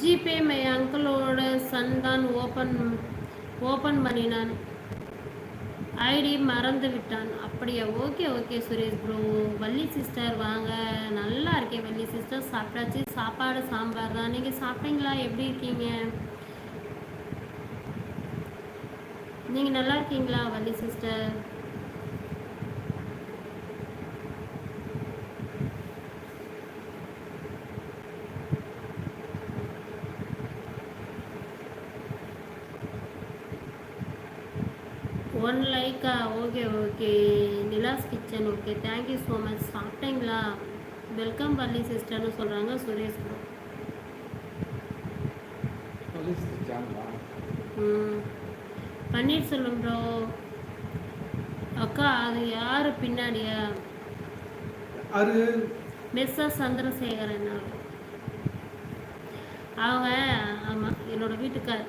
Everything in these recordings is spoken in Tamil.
ஜிபே மை அங்கிளோட சன் தான் ஓப்பன் ஓப்பன் பண்ணினான். ஐடி மறந்து விட்டான். அப்படியா? Okay okay Suresh bro. Valli sister வாங்க. நல்லா இருக்கேன் வள்ளி சிஸ்டர். சாப்பிட்டாச்சு. சாப்பாடு சாம்பார் தான். நீங்கள் சாப்பிட்டீங்களா? எப்படி இருக்கீங்க? நீங்கள் நல்லா இருக்கீங்களா Valli sister? One Lyca okay okay Nila's kitchen okay thank you so much சாப்பிட்டீங்களா? வெல்கம் வள்ளி சிஸ்டர்னு சொல்கிறாங்க சுரேஷ் ம். பன்னீர்செல்வம் ப்ரோ அக்கா அது யார் பின்னாடியா? அது மெஸ்ஸா சந்திரசேகரன். அவங்க ஆமாம் என்னோட வீட்டுக்கார்.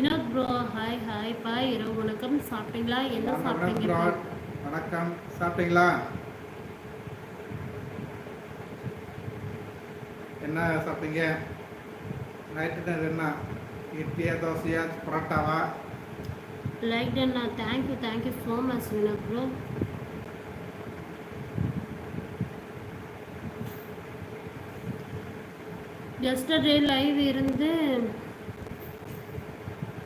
Vinod bro hi hi bye இரவு வணக்கம். சாப்பிட்டீங்களா? என்ன சாப்பிட்டீங்க? வணக்கம். சாப்பிட்டீங்களா? என்ன சாப்பிட்டீங்க? நைட்டு நேரம் என்ன? இட்லியா தோசையா பரோட்டாவா? Like Anna thank you thank you so much Vinod bro yesterday live இருந்து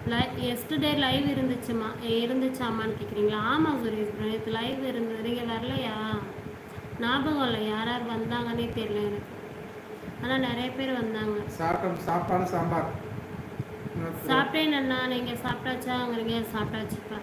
எஸ்டர்டே லைவ் இருந்துச்சுமா? இருந்துச்சாமான்னு கேட்குறீங்களா ஆமாம் சுரேஷ் ப்ரோ நேற்று லைவ் இருந்தது. நீங்கள் வரலையா? ஞாபகம் இல்லை. யார் யார் வந்தாங்கன்னே தெரியல எனக்கு. ஆனால் நிறைய பேர் வந்தாங்க. சாப்பிட்டோம். சாப்பாடு சாம்பார். சாப்பிட்டேன் அண்ணா நீங்கள் சாப்பிட்டாச்சாங்கிறீங்க சாப்பிட்டாச்சுப்பா.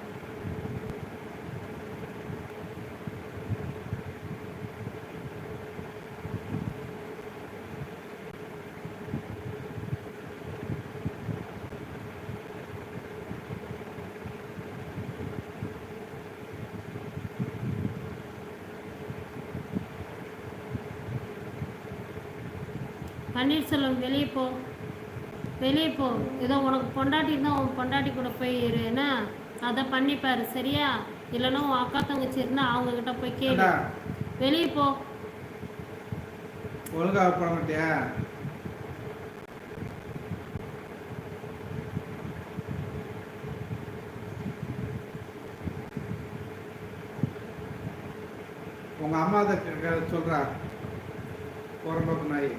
பன்னீர்செல்வம் வெளியே போ. வெளியே போ. ஏதோ உனக்கு பொண்டாட்டி இருந்தால் உன் பொண்டாட்டி கூட போய் இரு. என்ன? அதை பண்ணிப்பாரு சரியா? இல்லைன்னா உன் அக்கா தங்கச்சி இருந்தால் அவங்கக்கிட்ட போய் கேளு. வெளியே போ. ஒழுங்கா போட மாட்டியா உங்க அம்மா அதை சொல்றா. போறம்போக்கு நாய்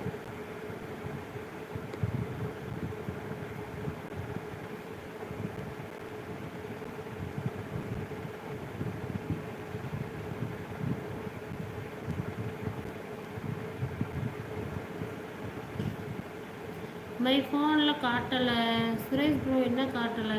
மாதிரி ஃபோனில் காட்டலை. சுரேஷ் ப்ரோ என்ன காட்டலை?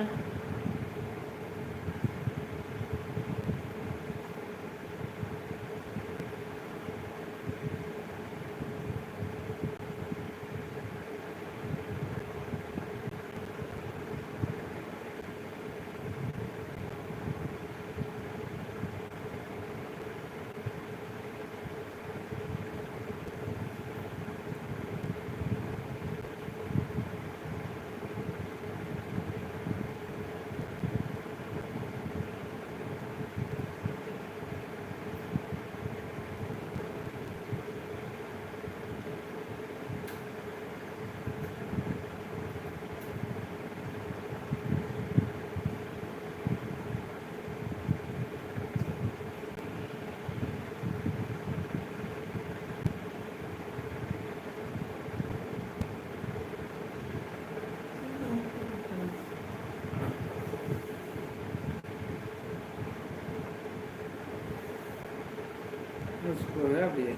அப்படியே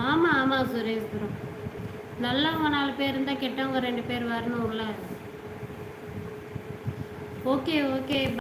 ஆமா ஆமாம் ஆமாம் சுரேஷ் ப்ரோ. நல்லவங்க நாலு பேர் இருந்தால் கெட்டவங்க ரெண்டு பேர் வரணும்ல. Okay okay